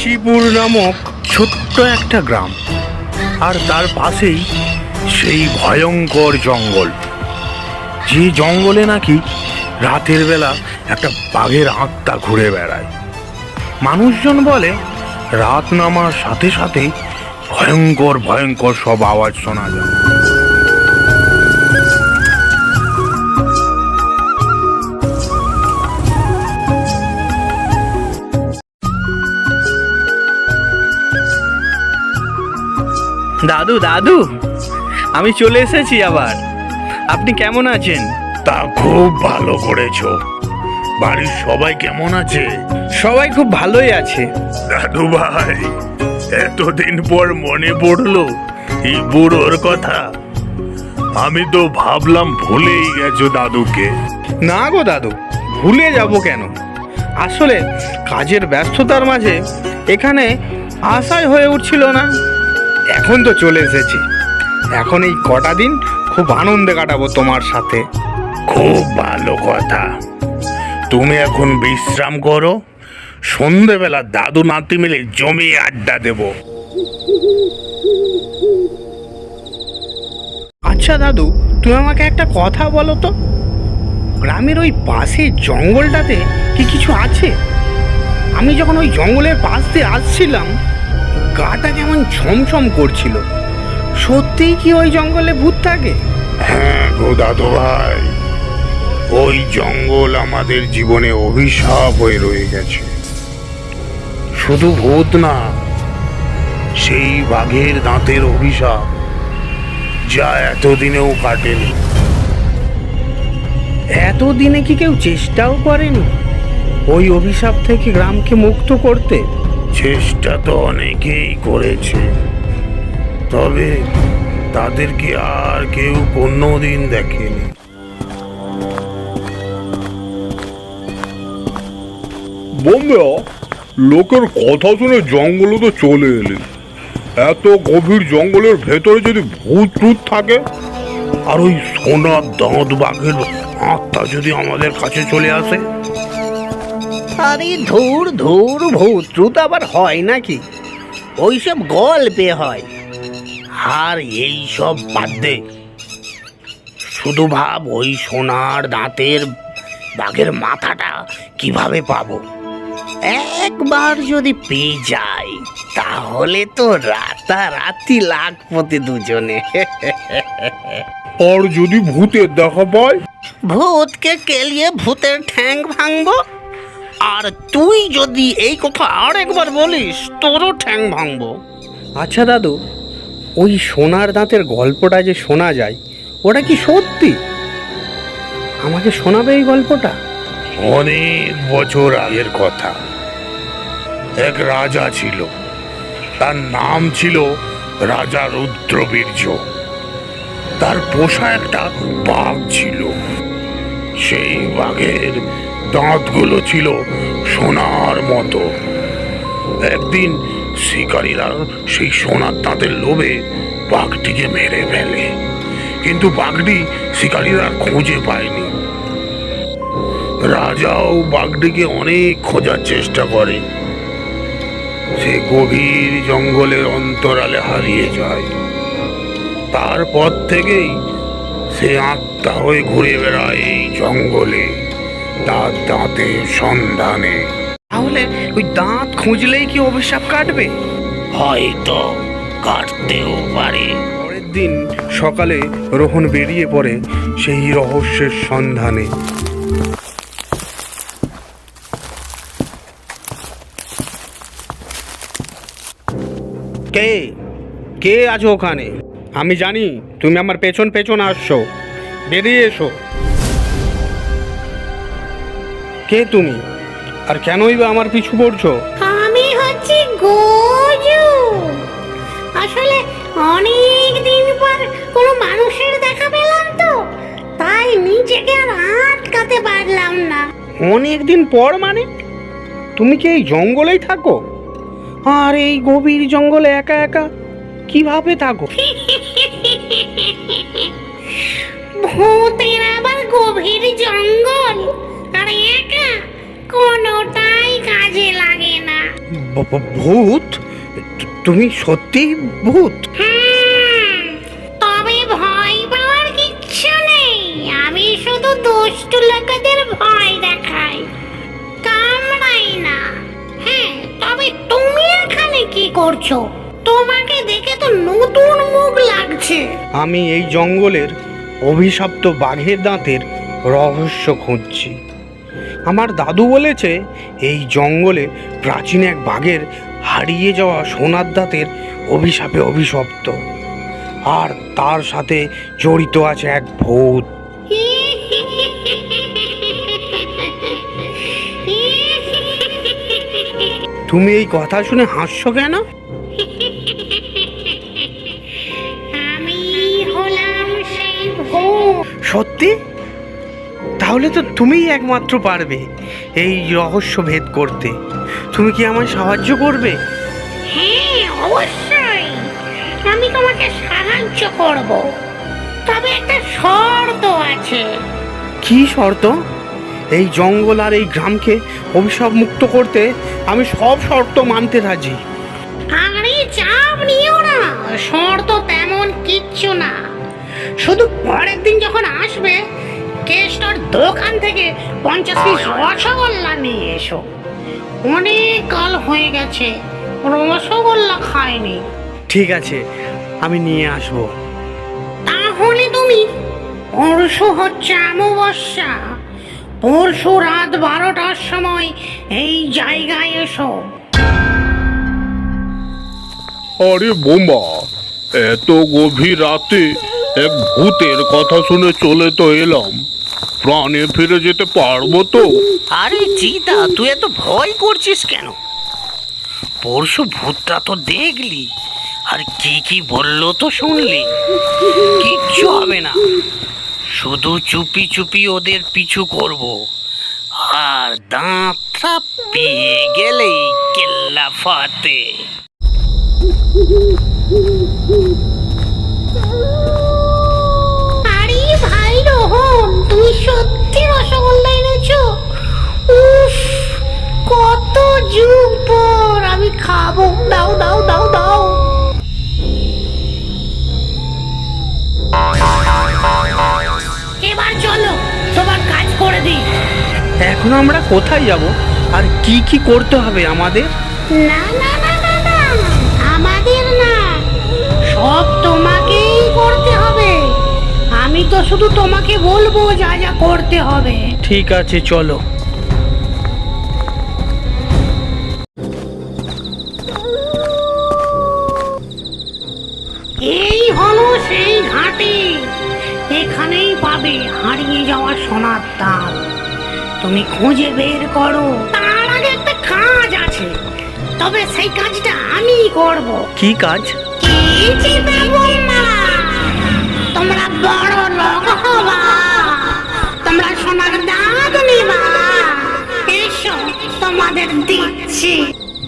কাশীপুর নামক ছোট্ট একটা গ্রাম। আর তার পাশেই সেই ভয়ঙ্কর জঙ্গল। যে জঙ্গলে নাকি রাতের বেলা একটা বাঘের আত্মা ঘুরে বেড়ায়। মানুষজন বলে, রাত নামার সাথে সাথে ভয়ঙ্কর ভয়ঙ্কর সব আওয়াজ শোনা যায়। দাদু দাদু আমি চলে এসেছি আবার। আপনি কেমন আছেন? তা খুব ভালো করেছ। বাড়ির সবাই কেমন আছে? সবাই খুব ভালোই আছে। দাদু ভাই এতদিন পর মনে পড়ল এই বুড়োর কথা। আমি তো ভাবলাম ভুলেই গেছো দাদুকে। না গো দাদু ভুলে যাব কেন? আসলে কাজের ব্যস্ততার মাঝে এখানে আশাই হয়ে উঠছিল না। এখন তো চলে এসেছি। এখন এই কটা দিন খুব আনন্দে কাটাবো তোমার সাথে। খুব ভালো কথা। তুমি এখন বিশ্রাম করো সন্ধেবেলা দাদু নাতি মিলে জমিয়ে আড্ডা দেবো। আচ্ছা দাদু তুমি আমাকে একটা কথা বলো তো। গ্রামের ওই পাশে জঙ্গলটাতে কি কিছু আছে? আমি যখন ওই জঙ্গলের পাশ দিয়ে আসছিলাম গাটা কেমন ছমছম করছিল। সত্যিই কি ওই জঙ্গলে ভূত থাকে? হ্যাঁ গো দাদু ভাই ওই জঙ্গল আমাদের জীবনে অভিশাপ হয়ে রয়ে গেছে। শুধু ভূত না সেই বাঘের দাঁতের অভিশাপ যা এতদিনেও কাটেনি। এতদিনে কি কেউ চেষ্টাও করেনি ওই অভিশাপ থেকে গ্রামকে মুক্ত করতে? চেষ্টা তো অনেকেই করেছে। তবে তাদেরকে আর কেউ কোনোদিন দেখেনি। বন্ধুরা, লোকের কথা শুনে জঙ্গলে তো চলে এলি। এত গভীর জঙ্গলের ভেতরে যদি ভূত টুত থাকে, আর ওই সোনার দাঁত বাঘের আত্মা যদি আমাদের কাছে চলে আসে আরে ধুর ধুর ভূত ট্রুত আবার হয় নাকি? ওইসব গল্পে হয়। আর এই সব বাদ দে। শুধু ভাব ওই সোনার দাঁতের বাঘের মাথাটা কীভাবে পাবো? একবার যদি পেয়ে যাই তাহলে তো রাতারাতি লাখপতি দুজনে। আর যদি ভূতের দেখা পায় ভূতকে কেলিয়ে ভূতের ঠ্যাং ভাঙবো? আর তুই যদি এই কথা আর একবার বলিস তোরও ঠ্যাং ভাঙবো। আচ্ছা দাদু ওই সোনার দাঁতের গল্পটা যে শোনা যায় ওটা কি সত্যি? আমাকে শোনাবে এই গল্পটা? অনেক বছর আগের কথা। এক রাজা ছিল। তার নাম ছিল রাজা রুদ্রবীর্য। তার পোষা একটা বাঘ ছিল। সেই বাঘের দাঁতগুলো ছিল সোনার মতো। একদিন শিকারীরা সেই সোনার দাঁতের লোভে বাঘটিকে মেরে ফেলে। কিন্তু বাঘটি শিকারীরা খুঁজে পায়নি। রাজাও বাঘটিকে অনেক খোঁজার চেষ্টা করে। সে গভীর জঙ্গলের অন্তরালে হারিয়ে যায়। তারপর থেকেই সে আত্মা হয়ে ঘুরে বেড়ায় এই জঙ্গলে। তার দাঁতের সন্ধানে। তাহলে ওই দাঁত খুঁজলেই কি অভিশাপ কাটবে? হয়তো কাটতেও পারে। পরের দিন সকালে রোহন বেরিয়ে পড়ে সেই রহস্যের সন্ধানে। কে? কে আছো ওখানে? আমি জানি তুমি আমার পেছন পেছন আসছো। বেরিয়ে এসো। কে তুমি? আর কেনই বা আমার পিছু পড়ছো? আমি হচ্ছি গোজু। আসলে অনেক দিন পর কোনো মানুষের দেখা পেলাম তো তাই নিজেকে আর আটকাতে পারলাম না। অনেক দিন পর মানে? তুমি কি এই জঙ্গলেই থাকো? আর এই গভীর জঙ্গলে একা একা কীভাবে থাকো? ভূতের আবার গভীর জঙ্গল? ভূত? তুমি সত্যি ভূত? তবে ভয় পাওয়ার কিচ্ছু নেই। আমি শুধু দুষ্টু লোকেদের ভয় দেখাই। কামড়াই না। হ্যাঁ তবে তুমি এখানে কি করছ? তোমাকে দেখে তো নতুন মুখ লাগছে। আমি এই জঙ্গলের অভিশপ্ত বাঘের দাঁতের রহস্য খুঁজছি। আমার দাদু বলেছে এই জঙ্গলে প্রাচীন এক বাঘের হারিয়ে যাওয়া সোনার দাঁতের অভিশাপে অভিশপ্ত। আর তার সাথে জড়িত আছে এক ভূত। তুমি এই কথা শুনে হাসছো কেন? সত্যি? তাহলে তো তুমিই একমাত্র পারবে এই রহস্য ভেদ করতে। তুমি কি আমায় সাহায্য করবে? হ্যাঁ অবশ্যই। আমি তোমাকে সাহায্য করব। তবে একটা শর্ত আছে। কি শর্ত? এই জঙ্গল আর এই গ্রামকে অভিশাপ মুক্ত করতে আমি সব শর্ত মানতে রাজি। আরে চাপ নিও না। শর্ত তেমন কিচ্ছু না। শুধু পরের দিন যখন আসবে কেষ্টর দোকান থেকে পঞ্চাশ পিস রসগোল্লা নিয়ে এসো। অনেক কাল হয়ে গেছে রসগোল্লা খায়নি ঠিক আছে আমি নিয়ে আসব। তাহলে তুমি পরশু হচ্ছে অমাবস্যা। পরশু রাত বারোটার সময় এই জায়গায় এসো। আরে বোমা এত গভীর রাতে এক ভূতের কথা শুনে চলে তো এলাম। প্রাণে ফিরে যেতে পারব তো? আরে চিতা তুই এত ভয় করছিস কেন? পরশু ভূতটা তো দেখলি, আর কি কি বলল তো শুনলি? কিচ্ছু হবে না। শুধু চুপি চুপি ওদের পিছু করব, আর দাঁতটা পেয়ে গেলেই কেল্লা ফাতে তুমি সত্যি রসগোল্লা এনেছো উফ কত যুগ পর আমি খাব। দাও দাও দাও দাও। এবার চলো তোমার কাজ করে দিই। এখন আমরা কোথায় যাব? আর কি কি করতে হবে আমাদের? না না না না না আমাদের না। সব আমি তো শুধু তোমাকে বলব যা যা করতে হবে। ঠিক আছে চলো। এই হলো সেই ঘাটে। এখানেই পাবে হারিয়ে যাওয়া সোনার দাম। তুমি খুঁজে বের করো। তার আগে একটা কাজ আছে। তবে সেই কাজটা আমি করব। কি কাজ? কি তোমরা বড়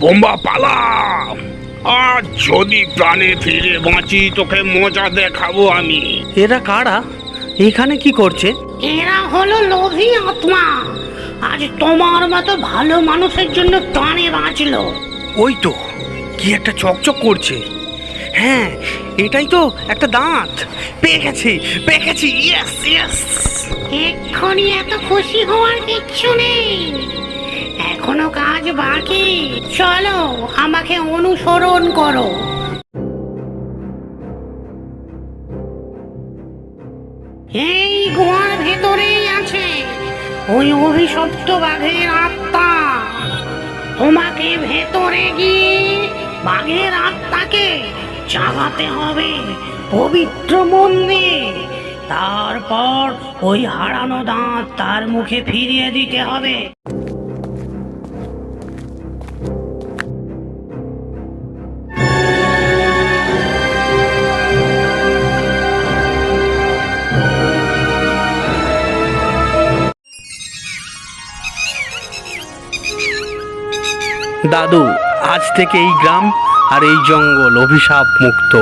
বোম্বা পালা আর যদি প্রাণে ফিরে বাঁচি তোকে মজা দেখাবো আমি। এরা কারা? এখানে কি করছে? এরা হলো লোভী আত্মা। আজ তোমার মতো ভালো মানুষের জন্য প্রাণে বাঁচলো। ওই তো কি একটা চকচক করছে। হ্যাঁ এটাই তো একটা দাঁত। পেয়ে গেছি পেয়ে গেছি ইয়েস ইয়েস এক্ষুনি এত খুশি হওয়ার কিচ্ছু নেই। এখনও কাজ বাকি। চলো, আমাকে অনুসরণ করো। এই গুহার ভেতরেই আছে। ওই অভিশপ্ত বাঘের আত্মা। তোমাকে ভেতরে গিয়ে বাঘের আত্মাকে জাগাতে হবে। পবিত্র মন্দির। তারপর ওই হারানো দাঁত তার মুখে ফিরিয়ে দিতে হবে। দাদু আজ থেকে এই গ্রাম আর এই জঙ্গল অভিশাপ মুক্ত